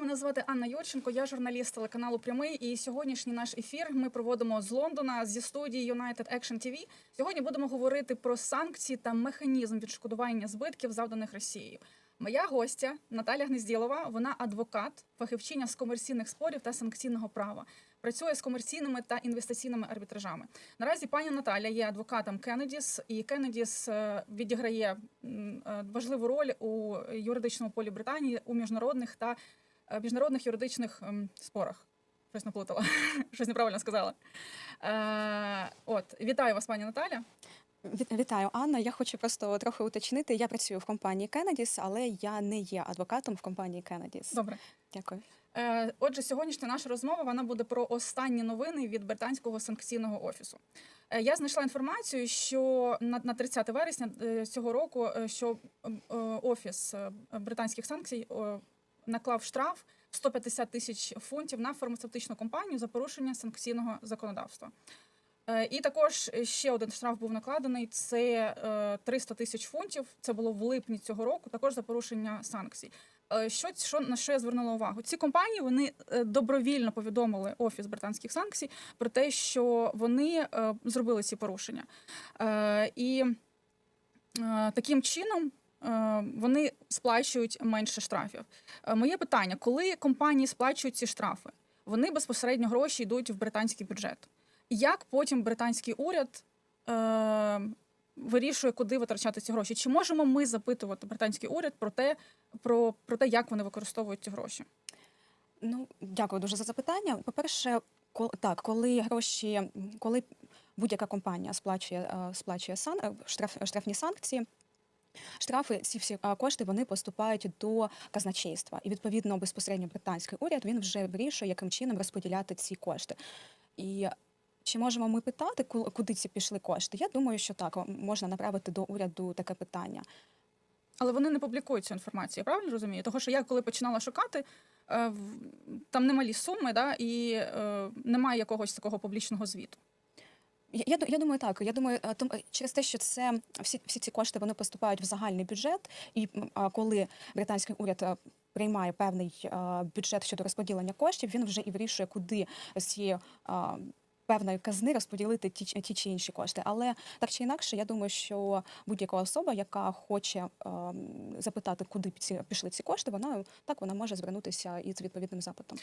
Мене звати Анна Юрченко, я журналіст телеканалу Прямий. І сьогоднішній наш ефір ми проводимо з Лондона зі студії United Action TV. Сьогодні будемо говорити про санкції та механізм відшкодування збитків, завданих Росією. Моя гостя Наталя Гнезділова, вона адвокат, фахівчиня з комерційних спорів та санкційного права. Працює з комерційними та інвестиційними арбітражами. Наразі пані Наталя є адвокатом Кеннедіс, і Кеннедіс е, відіграє е, важливу роль у юридичному полі Британії у міжнародних та е, міжнародних юридичних ем, спорах. Щось наплутала, щось неправильно сказала. Е, от, вітаю вас, пані Наталя. Віт- Вітаю, Анна. Я хочу просто трохи уточнити. Я працюю в компанії Кеннедіс, але я не є адвокатом в компанії Кеннедіс. Добре. Дякую. Е, Отже, сьогоднішня наша розмова вона буде про останні новини від британського санкційного офісу. Я знайшла інформацію, що на на 30 вересня цього року, що офіс британських санкцій наклав штраф 150 тисяч фунтів на фармацевтичну компанію за порушення санкційного законодавства. Е, І також ще один штраф був накладений. Це е, 300 тисяч фунтів. Це було в липні цього року. Також за порушення санкцій. Е, Що, що на що я звернула увагу? Ці компанії вони е, добровільно повідомили офіс британських санкцій про те, що вони е, зробили ці порушення. Е, І е, таким чином. Е, Вони сплачують менше штрафів. Е, Моє питання: коли компанії сплачують ці штрафи, вони безпосередньо гроші йдуть в британський бюджет. Як потім британський уряд е, вирішує, куди витрачати ці гроші? Чи можемо ми запитувати британський уряд про те, про, про те, як вони використовують ці гроші? Ну, дякую дуже за запитання. По-перше, кол- так, коли гроші, коли будь-яка компанія сплачує, е, сплачує сан, штраф, штрафні санкції. Штрафи, ці всі кошти вони поступають до казначейства, і відповідно безпосередньо британський уряд він вже вирішує, яким чином розподіляти ці кошти. І чи можемо ми питати, куди ці пішли кошти? Я думаю, що так можна направити до уряду таке питання. Але вони не публікують цю інформацію, я правильно розумію? Того, що я коли починала шукати, е, там немалі суми, да, і е, немає якогось такого публічного звіту. Я, я, думаю, так. Я думаю, е, том- е, через те, що це всі, всі ці кошти вони поступають в загальний бюджет, і коли британський уряд е, приймає певний бюджет щодо розподілення коштів, він вже і вирішує, куди з цієї певної казни розподілити ті, ті чи інші кошти. Але так чи інакше, я думаю, що будь-яка особа, яка хоче е, запитати, куди ці пішли ці кошти, вона так вона може звернутися із відповідним запитом.